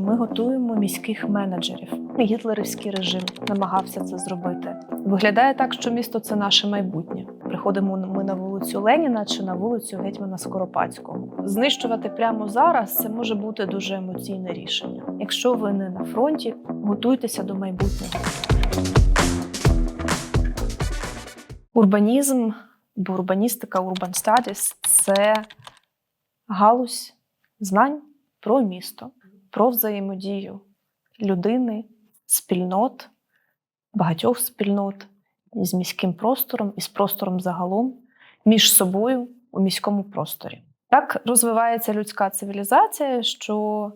Ми готуємо міських менеджерів. Гітлерівський режим намагався це зробити. Виглядає так, що місто це наше майбутнє. Приходимо ми на вулицю Леніна чи на вулицю Гетьмана Скоропадського. Знищувати прямо зараз це може бути дуже емоційне рішення. Якщо ви не на фронті, готуйтеся до майбутнього. Урбанізм, бо урбаністика, urban studies – це галузь знань про місто, про взаємодію людини, спільнот, багатьох спільнот із міським простором, із простором загалом, між собою у міському просторі. Так розвивається людська цивілізація, що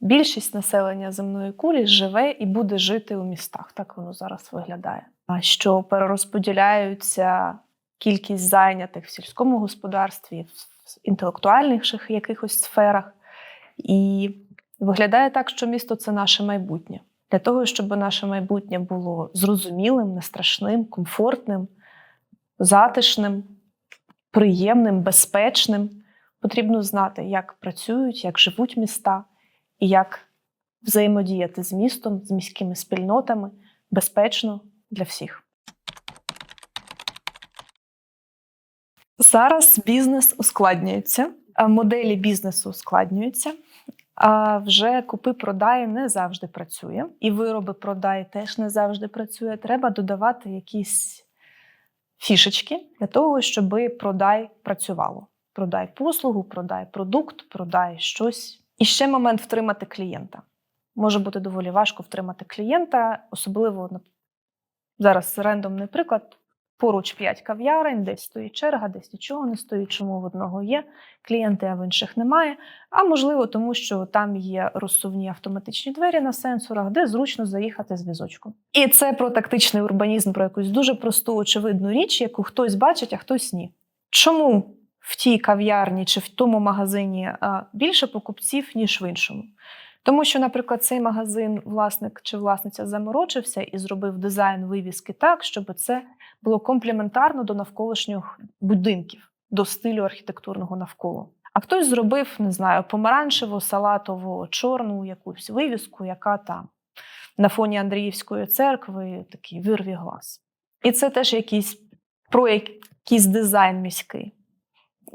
більшість населення земної кулі живе і буде жити у містах. Так воно зараз виглядає. А що перерозподіляються кількість зайнятих в сільському господарстві, в інтелектуальних якихось сферах. І виглядає так, що місто це наше майбутнє. Для того, щоб наше майбутнє було зрозумілим, нестрашним, комфортним, затишним, приємним, безпечним, потрібно знати, як працюють, як живуть міста і як взаємодіяти з містом, з міськими спільнотами безпечно для всіх. Зараз бізнес ускладнюється, моделі бізнесу ускладнюються. А вже купи-продай не завжди працює, і вироби продай теж не завжди працює. Треба додавати якісь фішечки для того, щоб продай працювало. Продай послугу, продай продукт, продай щось. І ще момент втримати клієнта. Може бути доволі важко втримати клієнта, особливо зараз рандомний приклад. Поруч 5 кав'ярень, десь стоїть черга, десь нічого не стоїть, чому в одного є клієнти, а в інших немає. А можливо, тому що там є розсувні автоматичні двері на сенсорах, де зручно заїхати з візочком. І це про тактичний урбанізм, про якусь дуже просту, очевидну річ, яку хтось бачить, а хтось ні. Чому в тій кав'ярні чи в тому магазині більше покупців, ніж в іншому? Тому що, наприклад, цей магазин, власник чи власниця заморочився і зробив дизайн вивіски так, щоб це було комплементарно до навколишніх будинків, до стилю архітектурного навколо. А хтось зробив, не знаю, помаранчеву, салатову, чорну якусь вивіску, яка там на фоні Андріївської церкви такий вирві глаз. І це теж якийсь про якийсь дизайн міський.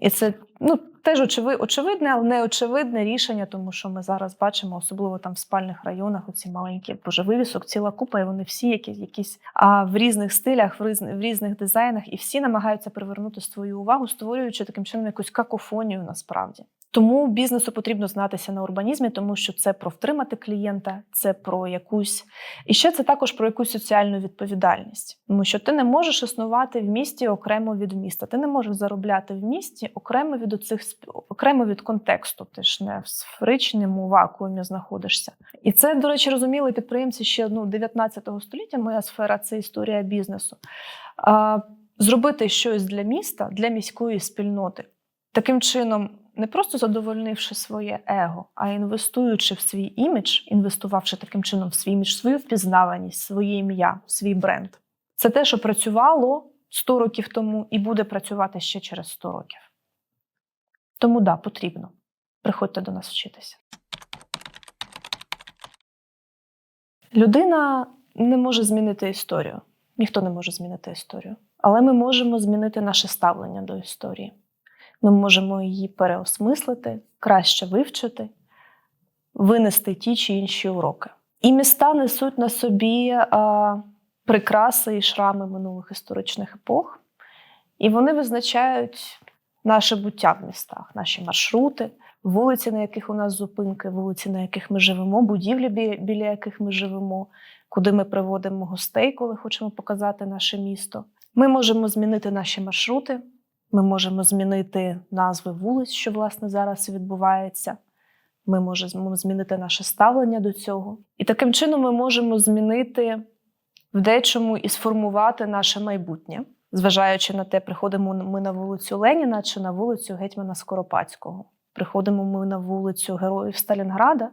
І це ну, теж очевидне, але не очевидне рішення, тому що ми зараз бачимо, особливо там в спальних районах, оці маленькі боже, вивісок, ціла купа, і вони всі якісь якісь а, в різних стилях, в, різ, в різних дизайнах, і всі намагаються привернути свою увагу, створюючи таким чином якусь какофонію насправді. Тому бізнесу потрібно знатися на урбанізмі, тому що це про втримати клієнта, це про якусь і ще це також про якусь соціальну відповідальність, тому що ти не можеш існувати в місті окремо від міста. Ти не можеш заробляти в місті окремо від оцих окремо від контексту. Ти ж не в сферичному вакуумі знаходишся. І це, до речі, розуміли підприємці ще ну, 19 століття. Моя сфера це історія бізнесу. Зробити щось для міста, для міської спільноти. Таким чином, не просто задовольнивши своє его, а інвестуючи в свій імідж, інвестувавши таким чином в свій імідж, свою впізнаваність, своє ім'я, свій бренд. Це те, що працювало 100 років тому і буде працювати ще через 100 років. Тому да, потрібно. Приходьте до нас вчитися. Людина не може змінити історію. Ніхто не може змінити історію. Але ми можемо змінити наше ставлення до історії. Ми можемо її переосмислити, краще вивчити, винести ті чи інші уроки. І міста несуть на собі а, прикраси і шрами минулих історичних епох, і вони визначають наше буття в містах, наші маршрути, вулиці, на яких у нас зупинки, вулиці, на яких ми живемо, будівлі, біля яких ми живемо, куди ми приводимо гостей, коли хочемо показати наше місто. Ми можемо змінити наші маршрути. Ми можемо змінити назви вулиць, що власне зараз відбувається. Ми можемо змінити наше ставлення до цього. І таким чином ми можемо змінити в дечому і сформувати наше майбутнє, зважаючи на те, приходимо ми на вулицю Леніна чи на вулицю Гетьмана Скоропадського. Приходимо ми на вулицю Героїв Сталінграда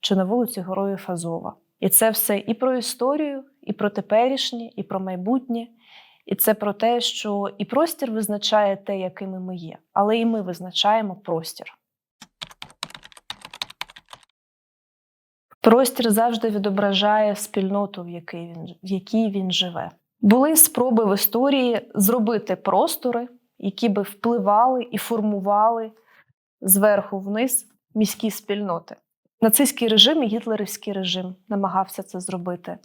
чи на вулицю Героїв Азова. І це все і про історію, і про теперішнє, і про майбутнє. І це про те, що і простір визначає те, якими ми є, але і ми визначаємо простір. Простір завжди відображає спільноту, в якій він, в якій він живе. Були спроби в історії зробити простори, які би впливали і формували зверху вниз міські спільноти. Нацистський режим і гітлерівський режим намагався це зробити.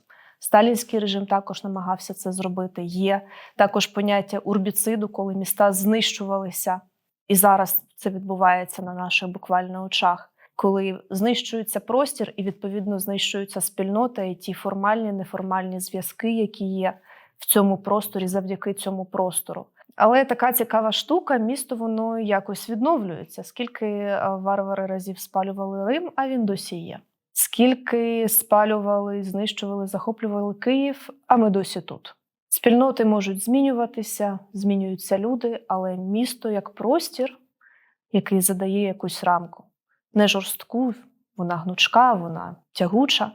Сталінський режим також намагався це зробити. Є також поняття урбіциду, коли міста знищувалися. І зараз це відбувається на наших буквально очах, коли знищується простір і відповідно знищується спільнота і ті формальні, неформальні зв'язки, які є в цьому просторі завдяки цьому простору. Але така цікава штука, місто воно якось відновлюється. Скільки е, варвари разів спалювали Рим, а він досі є. Скільки спалювали, знищували, захоплювали Київ, а ми досі тут. Спільноти можуть змінюватися, змінюються люди, але місто як простір, який задає якусь рамку. Не жорстку, вона гнучка, вона тягуча,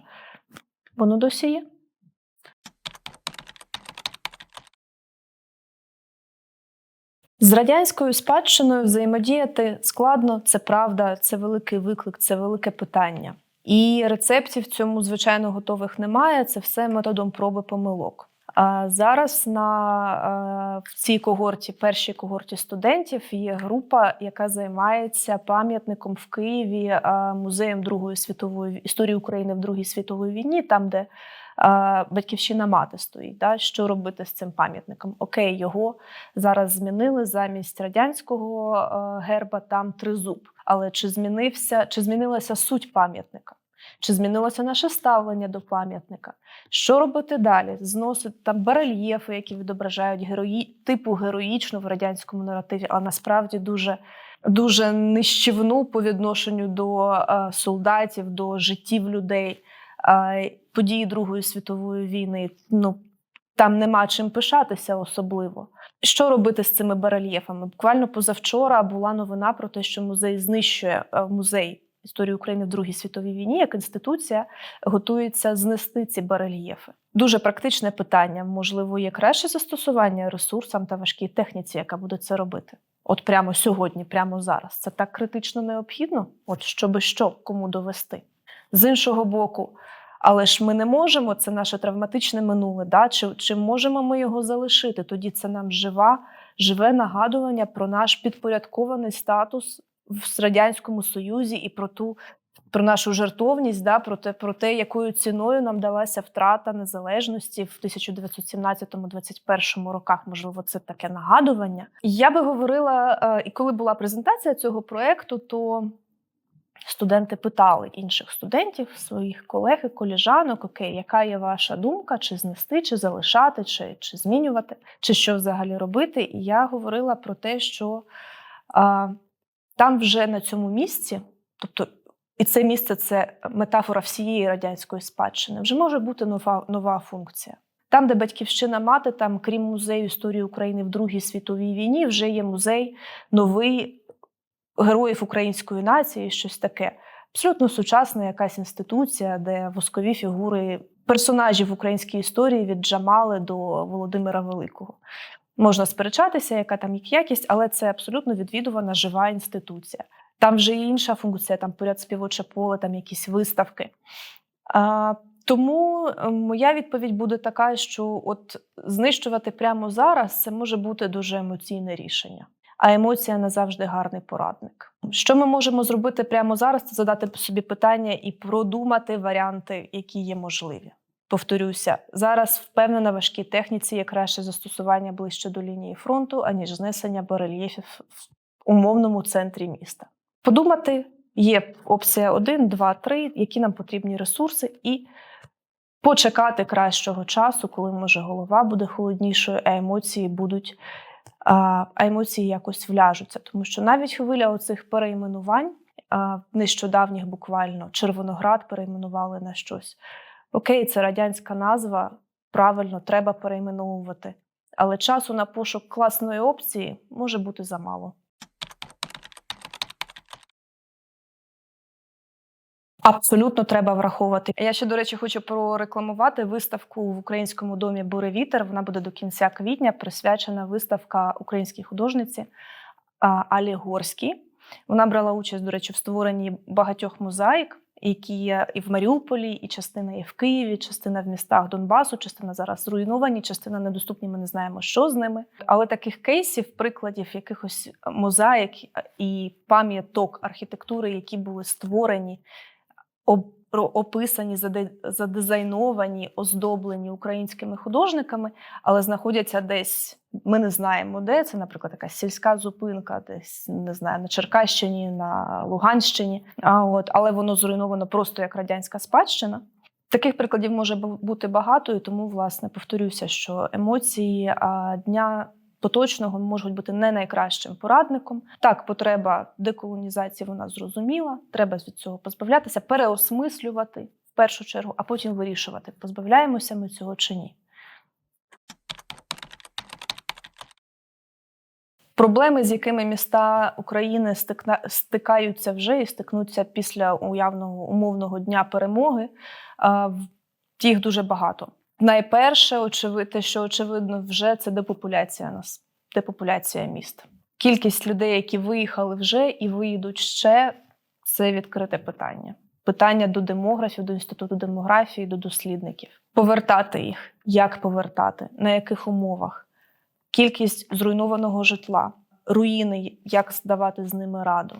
воно досі є. З радянською спадщиною взаємодіяти складно, це правда, це великий виклик, це велике питання. І рецептів в цьому, звичайно, готових немає. Це все методом проби помилок. А зараз на е, в цій когорті, першій когорті студентів, є група, яка займається пам'ятником в Києві е, музеєм Другої світової історії України в Другій світовій війні, там, де батьківщина мати стоїть. Да? Що робити з цим пам'ятником? Окей, його зараз змінили замість радянського герба там тризуб. Але чи змінився, чи змінилася суть пам'ятника? Чи змінилося наше ставлення до пам'ятника? Що робити далі? Зносити там барельєфи, які відображають герої... типу героїчну в радянському наративі, а насправді дуже дуже нищівну по відношенню до солдатів, до життів людей. Події Другої світової війни. Ну там нема чим пишатися особливо. Що робити з цими барельєфами? Буквально позавчора була новина про те, що музей знищує е, музей історії України в Другій світовій війні, як інституція готується знести ці барельєфи. Дуже практичне питання. Можливо, є краще застосування ресурсам та важкій техніці, яка буде це робити. От прямо сьогодні, прямо зараз. Це так критично необхідно, от щоби що кому довести. З іншого боку, але ж ми не можемо, це наше травматичне минуле. Да? Чи, чи можемо ми його залишити? Тоді це нам жива, живе нагадування про наш підпорядкований статус в радянському союзі і про ту. Про нашу жертовність, да, про те, про те, якою ціною нам далася втрата незалежності в 1917-21 роках. Можливо, це таке нагадування. Я би говорила, е, і коли була презентація цього проекту, то студенти питали інших студентів, своїх колег і коліжанок: Окей, яка є ваша думка, чи знести, чи залишати, чи, чи змінювати, чи що взагалі робити? І я говорила про те, що. А, там вже на цьому місці, тобто, і це місце це метафора всієї радянської спадщини, вже може бути нова нова функція. Там, де батьківщина мати, там, крім музею історії України в Другій світовій війні, вже є музей новий героїв української нації, щось таке. Абсолютно сучасна якась інституція, де воскові фігури персонажів в українській історії від Джамали до Володимира Великого. Можна сперечатися, яка там їх якість, але це абсолютно відвідувана жива інституція. Там вже є інша функція, там поряд співоче поле, там якісь виставки. А, Тому е, моя відповідь буде така, що от знищувати прямо зараз це може бути дуже емоційне рішення. А емоція не завжди гарний порадник. Що ми можемо зробити прямо зараз? Це задати собі питання і продумати варіанти, які є можливі. Повторюся, зараз впевнена важкій техніці є краще застосування ближче до лінії фронту, аніж знесення барельєфів в умовному центрі міста. Подумати, є опція 1, 2, 3, які нам потрібні ресурси, і почекати кращого часу, коли може голова буде холоднішою, а емоції будуть а емоції якось вляжуться. Тому що навіть хвиля оцих перейменувань, нещодавніх буквально Червоноград перейменували на щось. Окей, це радянська назва, правильно, треба перейменовувати. Але часу на пошук класної опції може бути замало. Абсолютно треба враховувати. Я ще, до речі, хочу прорекламувати виставку в українському домі Буревітер. Вона буде до кінця квітня, присвячена виставка українській художниці Алі Горській. Вона брала участь, до речі, в створенні багатьох мозаїк які є і в Маріуполі, і частина є в Києві, частина в містах Донбасу, частина зараз зруйновані, частина недоступні. Ми не знаємо, що з ними. Але таких кейсів, прикладів якихось мозаїк і пам'яток архітектури, які були створені, описані, задизайновані, оздоблені українськими художниками, але знаходяться десь. Ми не знаємо, де це, наприклад, якась сільська зупинка, десь не знаю, на Черкащині, на Луганщині. А от, але воно зруйновано просто як радянська спадщина. Таких прикладів може бути багато, і тому, власне, повторюся, що емоції дня поточного можуть бути не найкращим порадником. Так, потреба деколонізації вона зрозуміла. Треба від цього позбавлятися, переосмислювати в першу чергу, а потім вирішувати, позбавляємося ми цього чи ні. Проблеми, з якими міста України стикаються вже і стикнуться після уявного умовного дня перемоги, їх дуже багато. Найперше, очевидно, що очевидно, вже це депопуляція нас, депопуляція міст. Кількість людей, які виїхали вже і виїдуть ще, це відкрите питання. Питання до демографів, до інституту демографії, до дослідників. Повертати їх, як повертати, на яких умовах, кількість зруйнованого житла, руїни, як здавати з ними раду,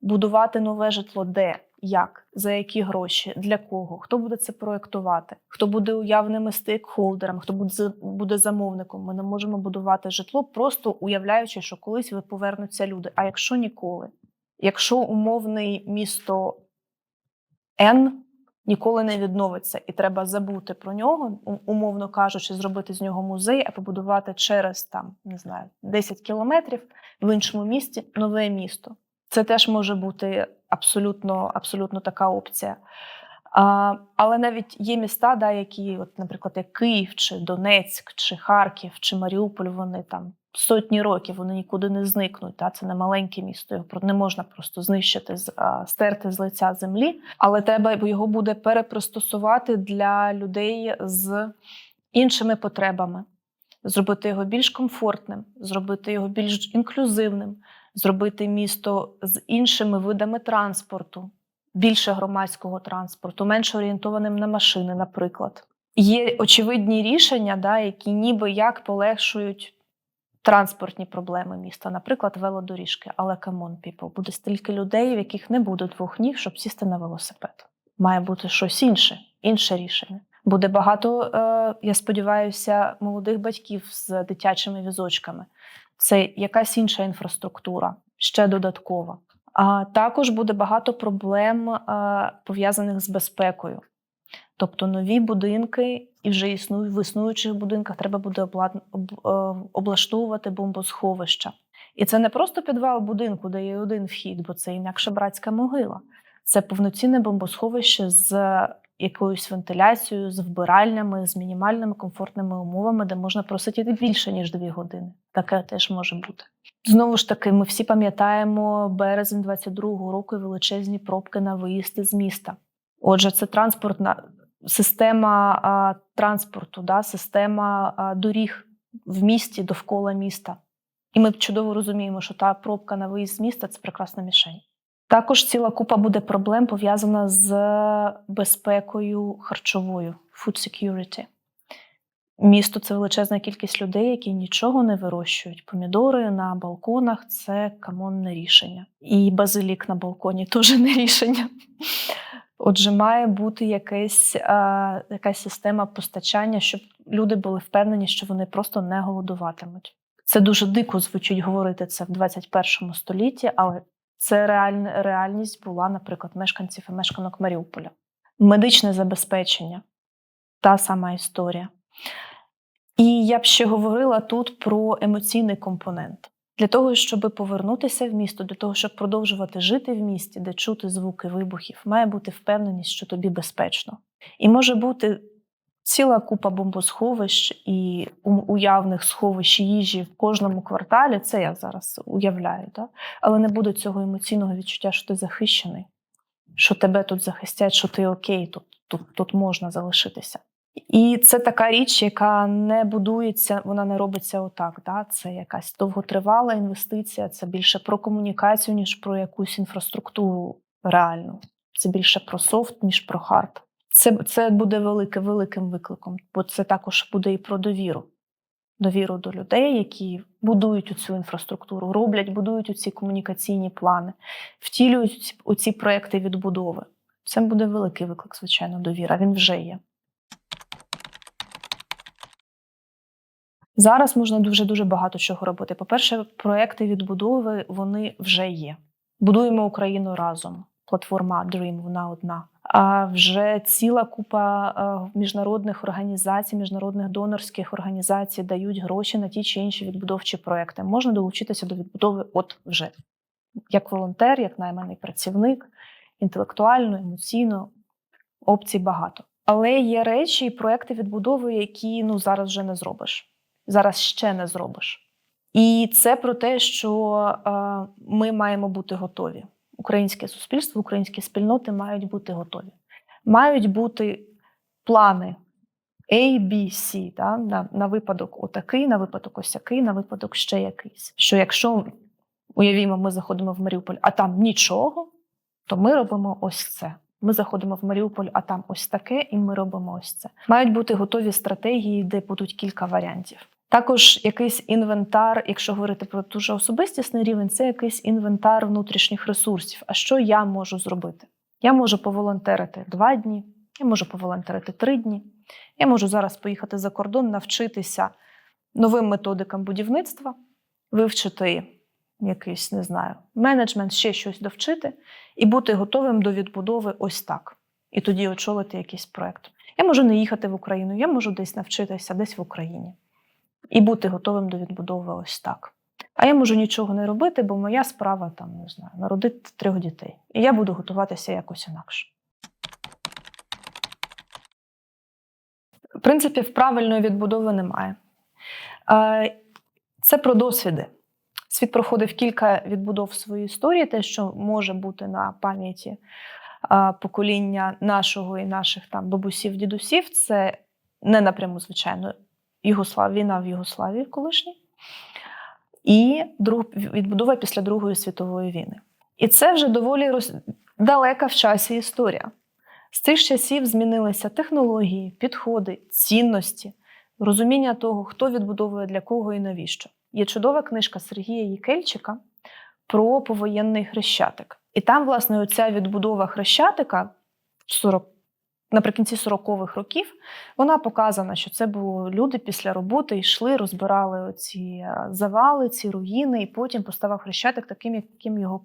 будувати нове житло, де, як, за які гроші, для кого, хто буде це проєктувати, хто буде уявними стейкхолдерами, хто буде, замовником. Ми не можемо будувати житло, просто уявляючи, що колись ви повернуться люди. А якщо ніколи, якщо умовний місто Н ніколи не відновиться, і треба забути про нього, умовно кажучи, зробити з нього музей, а побудувати через там не знаю 10 кілометрів в іншому місті нове місто. Це теж може бути абсолютно, абсолютно така опція. А, але навіть є міста, да, які, от, наприклад, як Київ, чи Донецьк, чи Харків, чи Маріуполь, вони там сотні років, вони нікуди не зникнуть. Да? Це не маленьке місто, його не можна просто знищити, стерти з лиця землі, але треба його буде перепристосувати для людей з іншими потребами, зробити його більш комфортним, зробити його більш інклюзивним, зробити місто з іншими видами транспорту, більше громадського транспорту, менш орієнтованим на машини, наприклад. Є очевидні рішення, да, які ніби як полегшують транспортні проблеми міста, наприклад, велодоріжки. Але камон, people, буде стільки людей, в яких не буде двох ніг, щоб сісти на велосипед. Має бути щось інше, інше рішення. Буде багато, е, я сподіваюся, молодих батьків з дитячими візочками. Це якась інша інфраструктура, ще додаткова. А також буде багато проблем, е, пов'язаних з безпекою. Тобто нові будинки, і вже існують в існуючих будинках треба буде е, облаштовувати бомбосховища. І це не просто підвал будинку, де є один вхід, бо це інакше братська могила. Це повноцінне бомбосховище з якоюсь вентиляцією, з вбиральнями, з мінімальними комфортними умовами, де можна просидіти більше ніж дві години. Таке теж може бути. Знову ж таки, ми всі пам'ятаємо березень 22-го року величезні пробки на виїзди з міста. Отже, це транспортна система а, транспорту, да, система а, доріг в місті довкола міста. І ми чудово розуміємо, що та пробка на виїзд з міста це прекрасна мішень. Також ціла купа буде проблем пов'язана з безпекою харчовою food security. Місто це величезна кількість людей, які нічого не вирощують. Помідори на балконах це камонне рішення. І базилік на балконі теж не рішення. Отже, має бути якась, а, якась система постачання, щоб люди були впевнені, що вони просто не голодуватимуть. Це дуже дико звучить говорити це в 21 столітті, але це реальна реальність була, наприклад, мешканців і мешканок Маріуполя. Медичне забезпечення та сама історія. І я б ще говорила тут про емоційний компонент. Для того, щоб повернутися в місто, для того, щоб продовжувати жити в місті, де чути звуки вибухів, має бути впевненість, що тобі безпечно. І може бути ціла купа бомбосховищ і уявних сховищ їжі в кожному кварталі. Це я зараз уявляю, так? але не буде цього емоційного відчуття, що ти захищений, що тебе тут захистять, що ти окей, тут, тут, тут можна залишитися. І це така річ, яка не будується, вона не робиться отак. Да? Це якась довготривала інвестиція, це більше про комунікацію, ніж про якусь інфраструктуру реальну. Це більше про софт, ніж про хард. Це, це буде велике, великим викликом, бо це також буде і про довіру. Довіру до людей, які будують цю інфраструктуру, роблять, будують ці комунікаційні плани, втілюють ці проекти відбудови. Це буде великий виклик, звичайно, довіра. Він вже є. Зараз можна дуже дуже багато чого робити. По-перше, проекти відбудови вони вже є. Будуємо Україну разом. Платформа Dream, вона одна. А вже ціла купа е, міжнародних організацій, міжнародних донорських організацій дають гроші на ті чи інші відбудовчі проекти. Можна долучитися до відбудови от вже як волонтер, як найманий працівник, інтелектуально, емоційно. Опцій багато. Але є речі і проекти відбудови, які ну зараз вже не зробиш. Зараз ще не зробиш. І це про те, що е, ми маємо бути готові. Українське суспільство, українські спільноти мають бути готові. Мають бути плани A, B, C, да? на, на випадок отакий, на випадок осякий, на випадок ще якийсь. Що якщо уявімо, ми заходимо в Маріуполь, а там нічого, то ми робимо ось це. Ми заходимо в Маріуполь, а там ось таке, і ми робимо ось це. Мають бути готові стратегії, де будуть кілька варіантів. Також якийсь інвентар, якщо говорити про дуже особистісний рівень, це якийсь інвентар внутрішніх ресурсів. А що я можу зробити? Я можу поволонтерити два дні, я можу поволонтерити три дні. Я можу зараз поїхати за кордон, навчитися новим методикам будівництва, вивчити якийсь, не знаю, менеджмент, ще щось довчити, і бути готовим до відбудови ось так. І тоді очолити якийсь проект. Я можу не їхати в Україну, я можу десь навчитися, десь в Україні і бути готовим до відбудови ось так. А я можу нічого не робити, бо моя справа там не знаю, народити трьох дітей. І я буду готуватися якось інакше. Принципів правильної відбудови немає. Це про досвіди. Світ проходив кілька відбудов в своїй історії, те, що може бути на пам'яті покоління нашого і наших там бабусів, дідусів, це не напряму, звичайно, Югослав... війна в Югославії колишній, і друг... відбудова після Другої світової війни. І це вже доволі роз... далека в часі історія. З цих часів змінилися технології, підходи, цінності, розуміння того, хто відбудовує для кого і навіщо. Є чудова книжка Сергія Єкельчика про повоєнний хрещатик. І там, власне, оця відбудова хрещатика в 40 наприкінці 40-х років вона показана, що це були люди після роботи йшли, розбирали ці завали, ці руїни, і потім поставав хрещатик таким, яким його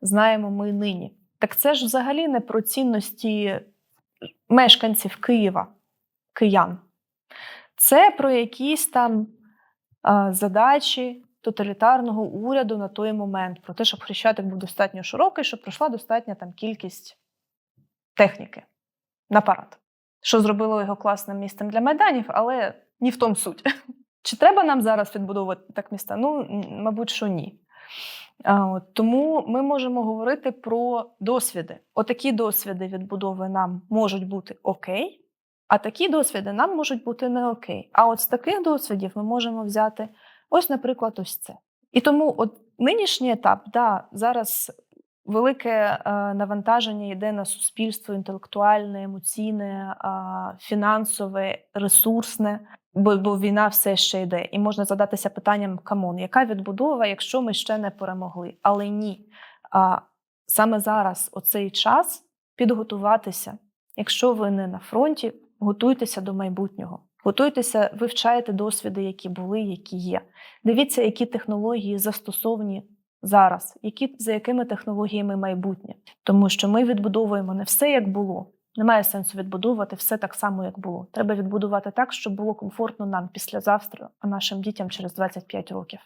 знаємо ми нині. Так це ж взагалі не про цінності мешканців Києва, киян. Це про якісь там а, задачі тоталітарного уряду на той момент, про те, щоб хрещатик був достатньо широкий, щоб пройшла достатня там кількість техніки на парад, що зробило його класним містом для майданів, але ні в тому суть. Чи треба нам зараз відбудовувати так міста? Ну, мабуть, що ні. Тому ми можемо говорити про досвіди. Отакі досвіди відбудови нам можуть бути окей, а такі досвіди нам можуть бути не окей. А от з таких досвідів ми можемо взяти ось, наприклад, ось це. І тому от нинішній етап, да, зараз велике е, навантаження йде на суспільство інтелектуальне, емоційне, е, фінансове, ресурсне, бо, бо війна все ще йде. І можна задатися питанням: камон, яка відбудова, якщо ми ще не перемогли? Але ні. А саме зараз, оцей час, підготуватися. Якщо ви не на фронті, готуйтеся до майбутнього. Готуйтеся, вивчайте досвіди, які були, які є. Дивіться, які технології застосовані зараз, які, за якими технологіями майбутнє. Тому що ми відбудовуємо не все як було. Немає сенсу відбудовувати все так само, як було. Треба відбудувати так, щоб було комфортно нам післязавтра, а нашим дітям через 25 років.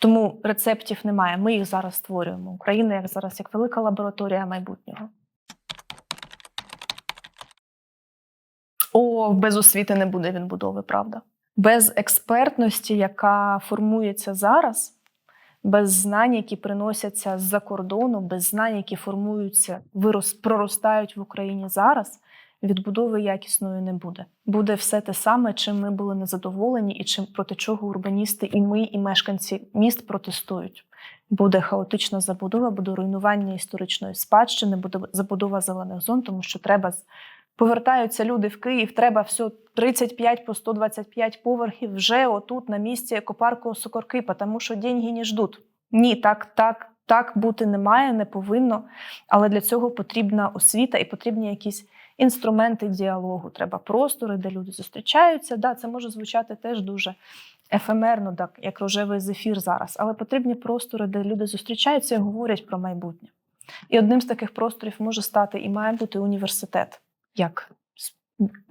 Тому рецептів немає. Ми їх зараз створюємо. Україна як зараз як велика лабораторія майбутнього. О, без освіти не буде відбудови, правда. Без експертності, яка формується зараз, без знань, які приносяться з-за кордону, без знань, які формуються, вирос, проростають в Україні зараз, відбудови якісної не буде. Буде все те саме, чим ми були незадоволені, і чим проти чого урбаністи, і ми, і мешканці міст протестують. Буде хаотична забудова, буде руйнування історичної спадщини, буде забудова зелених зон, тому що треба повертаються люди в Київ. Треба все 35 по 125 поверхів вже отут на місці екопарку Сокорки, тому що деньги не ждуть. Ні, так, так, так бути не має, не повинно. Але для цього потрібна освіта і потрібні якісь інструменти діалогу. Треба простори, де люди зустрічаються. Да, це може звучати теж дуже ефемерно, так, як рожевий зефір зараз. Але потрібні простори, де люди зустрічаються і говорять про майбутнє. І одним з таких просторів може стати і має бути університет, як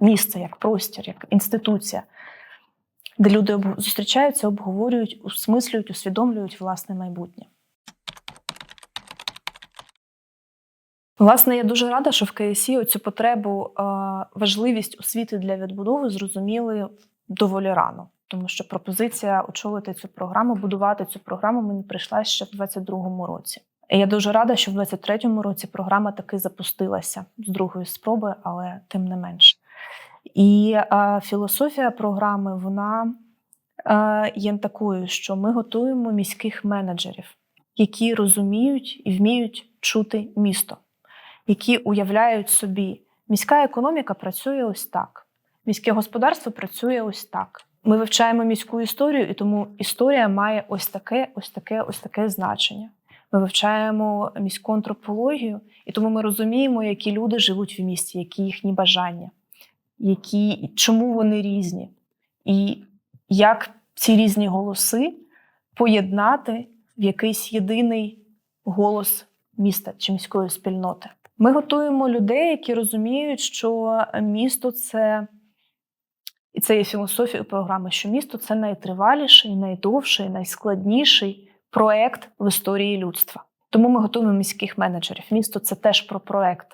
місце, як простір, як інституція, де люди зустрічаються, обговорюють, усмислюють, усвідомлюють власне майбутнє. Власне, я дуже рада, що в КСІ оцю потребу, важливість освіти для відбудови зрозуміли доволі рано. Тому що пропозиція очолити цю програму, будувати цю програму мені прийшла ще в 22-му році. Я дуже рада, що в 23-му році програма таки запустилася з другої спроби, але тим не менше. І е, філософія програми вона е, є такою, що ми готуємо міських менеджерів, які розуміють і вміють чути місто, які уявляють собі, міська економіка працює ось так, міське господарство працює ось так. Ми вивчаємо міську історію, і тому історія має ось таке, ось таке, ось таке значення. Ми вивчаємо міську антропологію, і тому ми розуміємо, які люди живуть в місті, які їхні бажання, які, чому вони різні, і як ці різні голоси поєднати в якийсь єдиний голос міста чи міської спільноти. Ми готуємо людей, які розуміють, що місто це і це є філософія програми, що місто це найтриваліший, найдовший, найскладніший проект в історії людства. Тому ми готуємо міських менеджерів. Місто це теж про проект.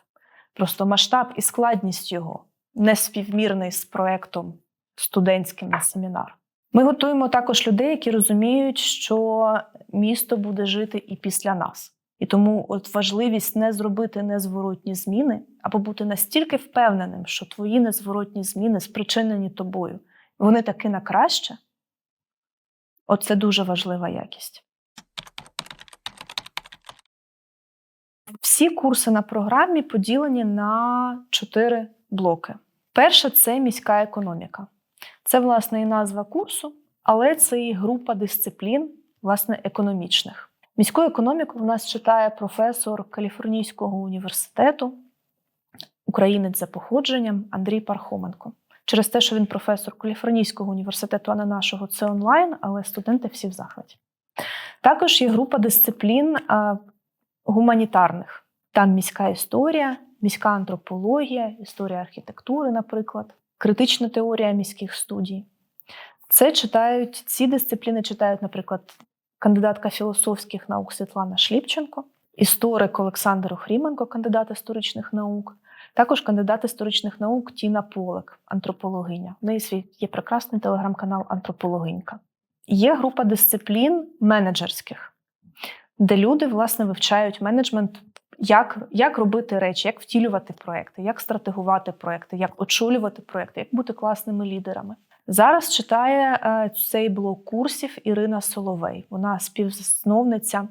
Просто масштаб і складність його не співмірний з проектом студентським на семінар. Ми готуємо також людей, які розуміють, що місто буде жити і після нас. І тому от важливість не зробити незворотні зміни, або бути настільки впевненим, що твої незворотні зміни спричинені тобою, вони таки на краще. Оце дуже важлива якість. Всі курси на програмі поділені на чотири блоки. Перше це міська економіка. Це, власне, і назва курсу, але це і група дисциплін, власне, економічних. Міську економіку в нас читає професор Каліфорнійського університету, українець за походженням Андрій Пархоменко. Через те, що він професор Каліфорнійського університету, а не нашого, це онлайн, але студенти всі в захваті. Також є група дисциплін гуманітарних. Там міська історія, міська антропологія, історія архітектури, наприклад, критична теорія міських студій. Це читають, ці дисципліни читають, наприклад, кандидатка філософських наук Світлана Шліпченко, історик Олександр Охріменко, кандидат історичних наук, також кандидат історичних наук Тіна Полик, антропологиня. В неї свій є прекрасний телеграм-канал Антропологинька. Є група дисциплін менеджерських, де люди власне вивчають менеджмент, як, як робити речі, як втілювати проекти, як стратегувати проекти, як очолювати проекти, як бути класними лідерами. Зараз читає е, цей блок курсів Ірина Соловей. Вона співзасновниця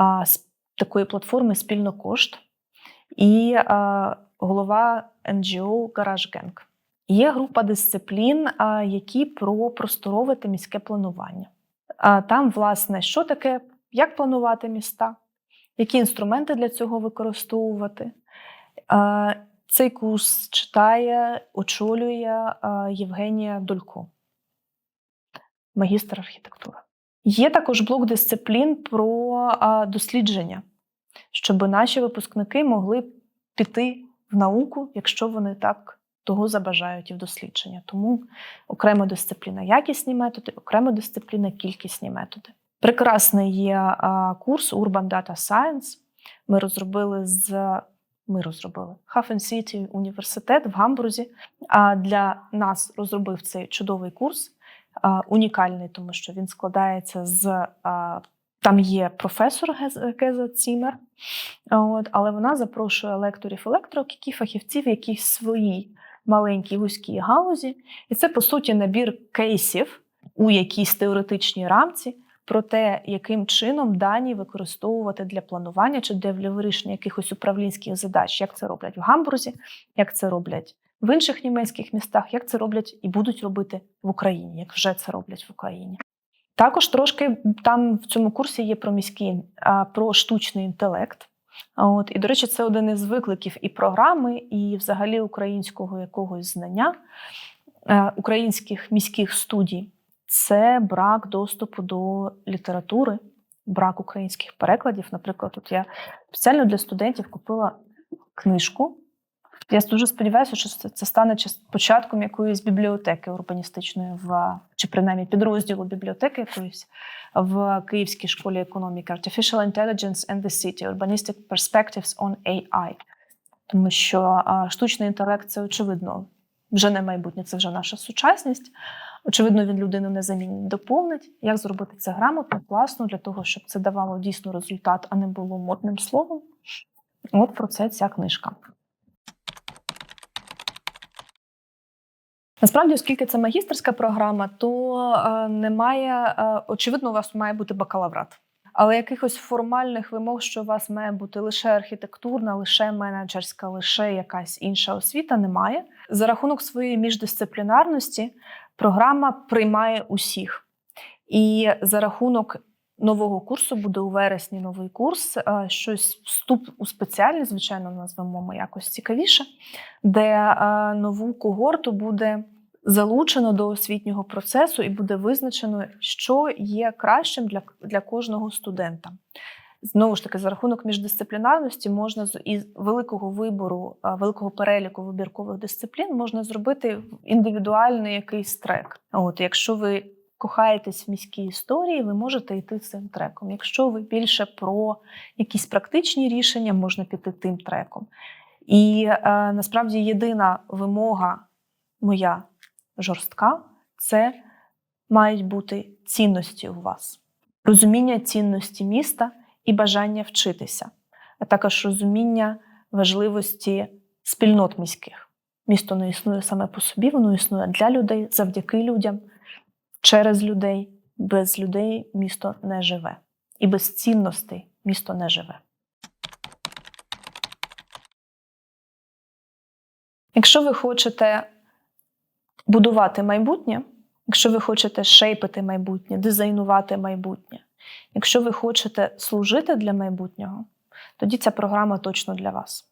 е, такої платформи Спільно кошт і е, голова НГО Гаражгенг. Є група дисциплін, е, які про просторове та міське планування. Е, Там, власне, що таке, як планувати міста, які інструменти для цього використовувати. Цей курс читає, очолює Євгенія Долько, магістр архітектури. Є також блок дисциплін про дослідження, щоб наші випускники могли піти в науку, якщо вони так того забажають і в дослідження. Тому окрема дисципліна якісні методи, окрема дисципліна кількісні методи. Прекрасний є курс Urban Data Science. Ми розробили з ми розробили Hafen City університет в Гамбурзі. А для нас розробив цей чудовий курс, унікальний, тому що він складається з Там є професор Гез- Геза Цімер, от, але вона запрошує лекторів і лекторок, які фахівців, які в своїй маленькій вузькій галузі. І це, по суті, набір кейсів у якійсь теоретичній рамці про те, яким чином дані використовувати для планування чи для вирішення якихось управлінських задач, як це роблять в Гамбурзі, як це роблять в інших німецьких містах, як це роблять і будуть робити в Україні, як вже це роблять в Україні. Також трошки там в цьому курсі є про міський, про штучний інтелект. От, і, до речі, це один із викликів і програми, і взагалі українського якогось знання е, українських міських студій це брак доступу до літератури, брак українських перекладів. Наприклад, тут я спеціально для студентів купила книжку. Я дуже сподіваюся, що це, стане початком якоїсь бібліотеки урбаністичної, в, чи принаймні підрозділу бібліотеки якоїсь в Київській школі економіки Artificial Intelligence and the City – Urbanistic Perspectives on AI. Тому що штучний інтелект це очевидно вже не майбутнє, це вже наша сучасність. Очевидно, він людину не замінить, доповнить. Як зробити це грамотно, класно, для того, щоб це давало дійсно результат, а не було модним словом. От про це ця книжка. Насправді, оскільки це магістерська програма, то е, немає, е, очевидно, у вас має бути бакалаврат. Але якихось формальних вимог, що у вас має бути лише архітектурна, лише менеджерська, лише якась інша освіта, немає. За рахунок своєї міждисциплінарності програма приймає усіх. І за рахунок нового курсу буде у вересні новий курс, е, щось вступ у спеціальність, звичайно, назвемо ми якось цікавіше, де е, нову когорту буде залучено до освітнього процесу і буде визначено, що є кращим для, для кожного студента. Знову ж таки, за рахунок міждисциплінарності можна із великого вибору, великого переліку вибіркових дисциплін можна зробити індивідуальний якийсь трек. От, якщо ви кохаєтесь в міській історії, ви можете йти цим треком. Якщо ви більше про якісь практичні рішення, можна піти тим треком. І е, насправді єдина вимога моя жорстка це мають бути цінності у вас, розуміння цінності міста і бажання вчитися, а також розуміння важливості спільнот міських. Місто не існує саме по собі, воно існує для людей, завдяки людям, через людей. Без людей місто не живе. І без цінностей місто не живе. Якщо ви хочете будувати майбутнє, якщо ви хочете шейпити майбутнє, дизайнувати майбутнє, Якщо ви хочете служити для майбутнього, тоді ця програма точно для вас.